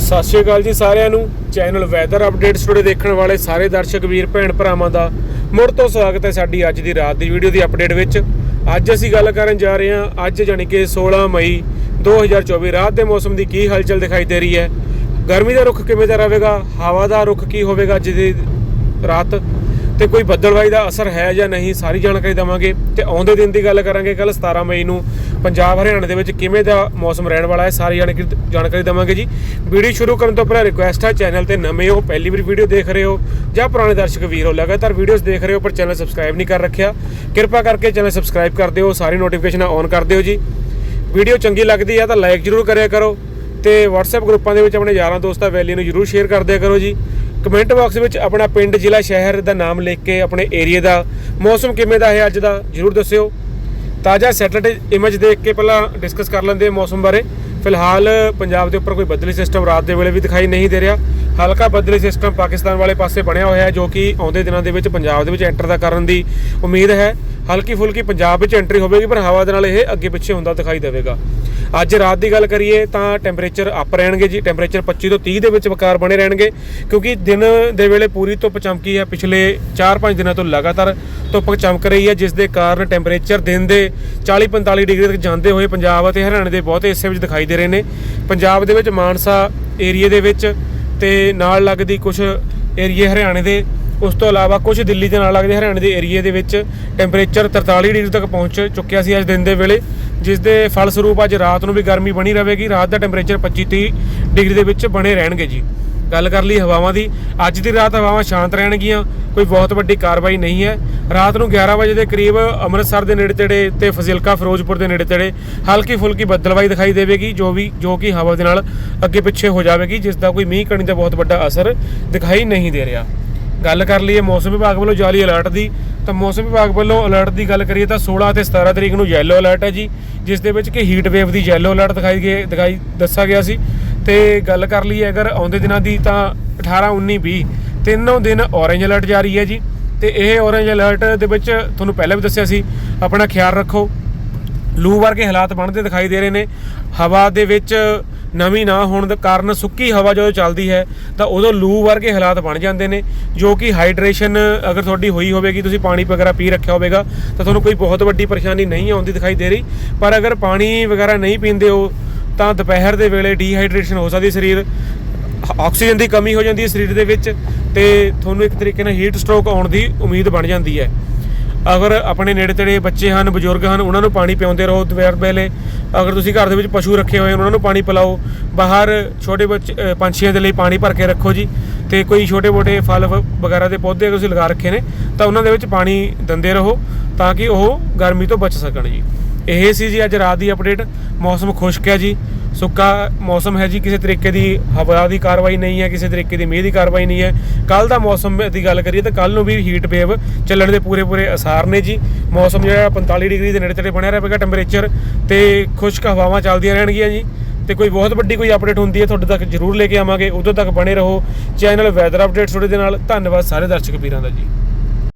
ਸਤਿ ਸ਼੍ਰੀ ਅਕਾਲ ਜੀ ਸਾਰਿਆਂ ਨੂੰ। ਚੈਨਲ ਵੈਦਰ ਅਪਡੇਟਸ ਟੁਡੇ ਦੇਖਣ ਵਾਲੇ ਸਾਰੇ ਦਰਸ਼ਕ, ਵੀਰ, ਭੈਣ ਭਰਾਵਾਂ ਦਾ ਮੁੜ ਤੋਂ ਸਵਾਗਤ ਹੈ ਸਾਡੀ ਅੱਜ ਦੀ ਰਾਤ ਦੀ ਵੀਡੀਓ ਦੀ ਅਪਡੇਟ ਵਿੱਚ। ਅੱਜ ਅਸੀਂ ਗੱਲ ਕਰਨ ਜਾ ਰਹੇ ਹਾਂ, ਅੱਜ ਜਾਣੀ ਕਿ 16 ਮਈ 2024 ਰਾਤ ਦੇ ਮੌਸਮ ਦੀ ਕੀ ਹਲਚਲ ਦਿਖਾਈ ਦੇ ਰਹੀ ਹੈ। ਗਰਮੀ ਦਾ ਰੁਖ ਕਿਵੇਂ ਦਾ ਰਹੇਗਾ? ਹਵਾ ਦਾ ਰੁਖ ਕੀ ਹੋਵੇਗਾ ਅੱਜ ਦੀ ਰਾਤ? ਤੇ ਕੋਈ ਬੱਦਲਵਾਈ ਦਾ ਅਸਰ ਹੈ ਜਾਂ ਨਹੀਂ, ਸਾਰੀ ਜਾਣਕਾਰੀ ਦਵਾਂਗੇ ਤੇ ਆਉਂਦੇ ਦਿਨ ਦੀ ਗੱਲ ਕਰਾਂਗੇ ਕੱਲ 17 ਮਈ ਨੂੰ ਪੰਜਾਬ ਹਰਿਆਣਾ ਦੇ ਵਿੱਚ ਕਿਵੇਂ ਦਾ ਮੌਸਮ ਰਹਿਣ ਵਾਲਾ ਹੈ, ਸਾਰੀ ਜਾਣਕਾਰੀ ਜਾਣਕਾਰੀ ਦਵਾਂਗੇ ਜੀ। ਵੀਡੀਓ ਸ਼ੁਰੂ ਕਰਨ ਤੋਂ ਪਹਿਲਾਂ ਰਿਕੁਐਸਟ ਹੈ ਚੈਨਲ ਤੇ ਨਵੇਂ ਹੋ, ਪਹਿਲੀ ਵਾਰ ਵੀਡੀਓ ਦੇਖ ਰਹੇ ਹੋ ਜਾਂ ਪੁਰਾਣੇ ਦਰਸ਼ਕ ਵੀਰ ਹੋ, ਲਗਾਤਾਰ ਵੀਡੀਓਜ਼ ਦੇਖ ਰਹੇ ਹੋ ਪਰ ਚੈਨਲ ਸਬਸਕ੍ਰਾਈਬ ਨਹੀਂ ਕਰ ਰੱਖਿਆ, ਕਿਰਪਾ ਕਰਕੇ ਚੈਨਲ ਸਬਸਕ੍ਰਾਈਬ ਕਰ ਦਿਓ, ਸਾਰੀ ਨੋਟੀਫਿਕੇਸ਼ਨਾਂ ਔਨ ਕਰ ਦਿਓ ਜੀ। ਵੀਡੀਓ ਚੰਗੀ ਲੱਗਦੀ ਹੈ ਤਾਂ ਲਾਈਕ ਜ਼ਰੂਰ ਕਰਿਆ ਕਰੋ ਤੇ WhatsApp ਗਰੁੱਪਾਂ ਦੇ ਵਿੱਚ ਆਪਣੇ ਯਾਰਾਂ ਦੋਸਤਾਂ ਵੈਲੀ ਨੂੰ ਜ਼ਰੂਰ ਸ਼ੇਅਰ ਕਰ ਦਿਆ ਕਰੋ ਜੀ। ਕਮੈਂਟ ਬਾਕਸ ਵਿੱਚ ਆਪਣਾ ਪਿੰਡ, ਜ਼ਿਲ੍ਹਾ, ਸ਼ਹਿਰ ਦਾ ਨਾਮ ਲਿਖ ਕੇ ਆਪਣੇ ਏਰੀਆ ਦਾ ਮੌਸਮ ਕਿਵੇਂ ਦਾ ਹੈ ਅੱਜ ਦਾ, ਜ਼ਰੂਰ ਦੱਸਿਓ। ਤਾਜ਼ਾ ਸੈਟਰਡੇ ਇਮੇਜ ਦੇਖ ਕੇ ਪਹਿਲਾਂ ਡਿਸਕਸ ਕਰ ਲੈਂਦੇ ਹਾਂ ਮੌਸਮ ਬਾਰੇ। ਫਿਲਹਾਲ ਪੰਜਾਬ ਦੇ ਉੱਪਰ ਕੋਈ ਬੱਦਲੀ ਸਿਸਟਮ ਰਾਤ ਦੇ ਵੇਲੇ ਵੀ ਦਿਖਾਈ ਨਹੀਂ ਦੇ ਰਿਹਾ। ਹਲਕਾ ਬੱਦਲੀ ਸਿਸਟਮ ਪਾਕਿਸਤਾਨ ਵਾਲੇ ਪਾਸੇ ਬਣਿਆ ਹੋਇਆ ਹੈ, ਜੋ ਕਿ ਆਉਂਦੇ ਦਿਨਾਂ ਦੇ ਵਿੱਚ ਪੰਜਾਬ ਦੇ ਵਿੱਚ ਐਂਟਰ ਦਾ ਕਰਨ ਦੀ ਉਮੀਦ ਹੈ। ਹਲਕੀ ਫੁਲਕੀ ਪੰਜਾਬ ਵਿੱਚ ਐਂਟਰੀ ਹੋਵੇਗੀ, ਪਰ ਹਵਾ ਦੇ ਨਾਲ ਇਹ ਅੱਗੇ ਪਿੱਛੇ ਹੁੰਦਾ ਦਿਖਾਈ ਦੇਵੇਗਾ। ਅੱਜ ਰਾਤ ਦੀ ਗੱਲ ਕਰੀਏ ਤਾਂ ਟੈਂਪਰੇਚਰ ਅਪ ਰਹਿਣਗੇ ਜੀ, ਟੈਂਪਰੇਚਰ 25 ਤੋਂ 30 ਦੇ ਵਿੱਚ ਵਕਾਰ ਬਣੇ ਰਹਿਣਗੇ, ਕਿਉਂਕਿ ਦਿਨ ਦੇ ਵੇਲੇ ਪੂਰੀ ਧੁੱਪ ਚਮਕੀ ਹੈ, ਪਿਛਲੇ 4-5 ਦਿਨਾਂ ਤੋਂ ਲਗਾਤਾਰ ਧੁੱਪ ਚਮਕ ਰਹੀ ਹੈ, ਜਿਸ ਦੇ ਕਾਰਨ ਟੈਂਪਰੇਚਰ ਦਿਨ ਦੇ 40-45 ਡਿਗਰੀ ਤੱਕ ਜਾਂਦੇ ਹੋਏ ਪੰਜਾਬ ਅਤੇ ਹਰਿਆਣਾ ਦੇ ਬਹੁਤੇ ਹਿੱਸੇ ਵਿੱਚ ਦਿਖਾਈ ਦੇ ਰਹੇ ਨੇ। ਪੰਜਾਬ ਦੇ ਵਿੱਚ ਮਾਨਸਾ ਏਰੀਆ ਦੇ ਵਿੱਚ ਤੇ ਨਾਲ ਲੱਗਦੀ ਕੁਝ ਏਰੀਏ ਹਰਿਆਣੇ ਦੇ, ਉਸ ਤੋਂ ਇਲਾਵਾ ਕੁਝ ਦਿੱਲੀ ਦੇ ਨਾਲ ਲੱਗਦੇ ਹਰਿਆਣੇ ਦੇ ਏਰੀਏ ਦੇ ਵਿੱਚ ਟੈਂਪਰੇਚਰ 43 ਡਿਗਰੀ ਤੱਕ ਪਹੁੰਚ ਚੁੱਕਿਆ ਸੀ ਅੱਜ ਦਿਨ ਦੇ ਵੇਲੇ। ਜਿਸ ਦੇ ਫਲ ਸਰੂਪ ਅੱਜ ਰਾਤ ਨੂੰ ਵੀ ਗਰਮੀ ਬਣੀ ਰਹੇਗੀ। ਰਾਤ ਦਾ ਟੈਂਪਰੇਚਰ 25-30 ਡਿਗਰੀ ਦੇ ਵਿੱਚ ਬਣੇ ਰਹਿਣਗੇ ਜੀ। ਗੱਲ ਕਰ ਲਈ ਹਵਾਵਾਂ ਦੀ। ਅੱਜ ਦੀ ਰਾਤ ਹਵਾਵਾਂ ਸ਼ਾਂਤ ਰਹਿਣਗੀਆਂ, ਕੋਈ ਬਹੁਤ ਵੱਡੀ ਕਾਰਵਾਈ ਨਹੀਂ ਹੈ। ਰਾਤ ਨੂੰ 11 ਵਜੇ ਦੇ ਕਰੀਬ ਅੰਮ੍ਰਿਤਸਰ ਦੇ ਨੇੜੇ ਤੇੜੇ ਤੇ ਫਜ਼ਿਲਕਾ ਫਿਰੋਜ਼ਪੁਰ ਦੇ ਨੇੜੇ ਤੇੜੇ ਹਲਕੀ ਫੁਲਕੀ ਬੱਦਲਵਾਈ ਦਿਖਾਈ ਦੇਵੇਗੀ, ਜੋ ਵੀ, ਜੋ ਕਿ ਹਵਾ ਦੇ ਨਾਲ ਅੱਗੇ ਪਿੱਛੇ ਹੋ ਜਾਵੇਗੀ, ਜਿਸ ਦਾ ਕੋਈ ਮੀਂਹ ਕਣੀ ਦਾ ਬਹੁਤ ਵੱਡਾ ਅਸਰ ਦਿਖਾਈ ਨਹੀਂ ਦੇ ਰਿਹਾ। ਗੱਲ ਕਰ ਲਈਏ ਮੌਸਮ ਵਿਭਾਗ ਵੱਲੋਂ ਜਾਰੀ ਅਲਰਟ ਦੀ ਤਾਂ ਮੌਸਮ ਵਿਭਾਗ ਵੱਲੋਂ ਅਲਰਟ ਦੀ ਗੱਲ ਕਰੀਏ ਤਾਂ 16 ਅਤੇ 17 ਤਰੀਕ ਨੂੰ ਯੈਲੋ ਅਲਰਟ ਹੈ ਜੀ, ਜਿਸ ਦੇ ਵਿੱਚ ਕਿ ਹੀਟ ਵੇਵ ਦੀ ਯੈਲੋ ਅਲਰਟ ਦਿਖਾਈ ਗਏ, ਦਿਖਾਈ ਦੱਸਿਆ ਗਿਆ ਸੀ। ਤੇ ਗੱਲ ਕਰ ਲਈਏ ਅਗਰ ਆਉਂਦੇ ਦਿਨਾਂ ਦੀ ਤਾਂ 18 19 20 ਤਿੰਨੋਂ ਦਿਨ ਔਰੇਂਜ ਅਲਰਟ ਜਾਰੀ ਹੈ ਜੀ। ਤੇ ਇਹ ਔਰੇਂਜ ਅਲਰਟ ਦੇ ਵਿੱਚ ਤੁਹਾਨੂੰ ਪਹਿਲਾਂ ਵੀ ਦੱਸਿਆ ਸੀ, ਆਪਣਾ ਖਿਆਲ ਰੱਖੋ। ਲੂ ਵਰਗੇ ਹਾਲਾਤ ਬਣਦੇ ਦਿਖਾਈ ਦੇ ਰਹੇ ਨੇ। ਹਵਾ ਦੇ ਵਿੱਚ ਨਵੀਂ ਨਾ ਹੋਣ ਦੇ ਕਾਰਨ ਸੁੱਕੀ ਹਵਾ ਜਦੋਂ ਚੱਲਦੀ ਹੈ, ਤਾਂ ਉਦੋਂ ਲੂ ਵਰਗੇ ਹਾਲਾਤ ਬਣ ਜਾਂਦੇ ਨੇ, ਜੋ ਕਿ ਹਾਈਡਰੇਸ਼ਨ ਅਗਰ ਤੁਹਾਡੀ ਹੋਈ ਹੋਵੇਗੀ, ਤੁਸੀਂ ਪਾਣੀ ਵਗੈਰਾ ਪੀ ਰੱਖਿਆ ਹੋਵੇਗਾ, ਤਾਂ ਤੁਹਾਨੂੰ ਕੋਈ ਬਹੁਤ ਵੱਡੀ ਪਰੇਸ਼ਾਨੀ ਨਹੀਂ ਆਉਂਦੀ ਦਿਖਾਈ ਦੇ ਰਹੀ। ਪਰ ਅਗਰ ਪਾਣੀ ਵਗੈਰਾ ਨਹੀਂ ਪੀਂਦੇ ਹੋ, ਤਾਂ ਦੁਪਹਿਰ ਦੇ ਵੇਲੇ ਡੀਹਾਈਡਰੇਸ਼ਨ ਹੋ ਸਕਦੀ ਸਰੀਰ, ਆਕਸੀਜਨ ਦੀ ਕਮੀ ਹੋ ਜਾਂਦੀ ਹੈ ਸਰੀਰ ਦੇ ਵਿੱਚ, ਤੇ ਤੁਹਾਨੂੰ ਇੱਕ ਤਰੀਕੇ ਨਾਲ ਹੀਟ ਸਟ੍ਰੋਕ ਆਉਣ ਦੀ ਉਮੀਦ ਬਣ ਜਾਂਦੀ ਹੈ। ਅਗਰ ਆਪਣੇ ਨੇੜੇ ਤੇੜੇ ਬੱਚੇ ਹਨ, ਬਜ਼ੁਰਗ ਹਨ, ਉਹਨਾਂ ਨੂੰ ਪਾਣੀ ਪਿਆਉਂਦੇ ਰਹੋ ਦੁਪਹਿਰ ਵੇਲੇ ਅਗਰ ਤੁਸੀਂ ਘਰ ਦੇ ਵਿੱਚ ਪਸ਼ੂ ਰੱਖੇ ਹੋਏ ਉਹਨਾਂ ਨੂੰ ਪਾਣੀ ਪਿਲਾਓ। ਬਾਹਰ ਛੋਟੇ ਬੱਚੇ ਪੰਛੀਆਂ ਦੇ ਲਈ ਪਾਣੀ ਭਰ ਕੇ ਰੱਖੋ ਜੀ। ਤੇ ਕੋਈ ਛੋਟੇ-ਮੋਟੇ ਫਲ ਵ- ਵਗੈਰਾ ਦੇ ਪੌਦੇ ਅਗਰ ਤੁਸੀਂ ਲਗਾ ਰੱਖੇ ਨੇ, ਤਾਂ ਉਹਨਾਂ ਦੇ ਵਿੱਚ ਪਾਣੀ ਦਿੰਦੇ ਰਹੋ, ਤਾਂ ਕਿ ਉਹ ਗਰਮੀ ਤੋਂ ਬਚ ਸਕਣ ਜੀ। ਇਹ ਸੀ ਜੀ ਅੱਜ ਰਾਤ ਦੀ ਅਪਡੇਟ। ਮੌਸਮ ਖੁਸ਼ਕ ਹੈ ਜੀ। ਸੁੱਕਾ ਮੌਸਮ ਹੈ ਜੀ। ਕਿਸੇ ਤਰੀਕੇ ਦੀ ਹਵਾ ਦੀ ਕਾਰਵਾਈ ਨਹੀਂ ਹੈ। ਕਿਸੇ ਤਰੀਕੇ ਦੀ ਮੀਂਹ ਦੀ ਕਾਰਵਾਈ ਨਹੀਂ ਹੈ। ਕੱਲ ਦਾ ਮੌਸਮ ਦੀ ਗੱਲ ਕਰੀਏ ਤਾਂ ਕੱਲ ਨੂੰ ਵੀ ਹੀਟ ਵੇਵ ਚੱਲਣ ਦੇ ਪੂਰੇ ਪੂਰੇ ਅਸਾਰ ਨੇ ਜੀ। ਮੌਸਮ ਜਿਹੜਾ 45 ਡਿਗਰੀ ਦੇ ਨੇੜੇ ਤੇੜੇ ਬਣਿਆ ਰਹੇਗਾ ਟੈਂਪਰੇਚਰ ਤੇ ਖੁਸ਼ਕ ਹਵਾਵਾਂ ਚੱਲਦੀਆਂ ਰਹਿਣਗੀਆਂ ਜੀ। ਤੇ ਕੋਈ ਬਹੁਤ ਵੱਡੀ ਕੋਈ ਅਪਡੇਟ ਹੁੰਦੀ ਹੈ, ਤੁਹਾਡੇ ਤੱਕ ਜ਼ਰੂਰ ਲੈ ਕੇ ਆਵਾਂਗੇ। ਉਦੋਂ ਤੱਕ ਬਣੇ ਰਹੋ। ਚੈਨਲ ਵੈਦਰ ਅਪਡੇਟਸ ਤੁਹਾਡੇ ਦੇ ਨਾਲ। ਧੰਨਵਾਦ ਸਾਰੇ ਦਰਸ਼ਕ ਵੀਰਾਂ ਦਾ ਜੀ।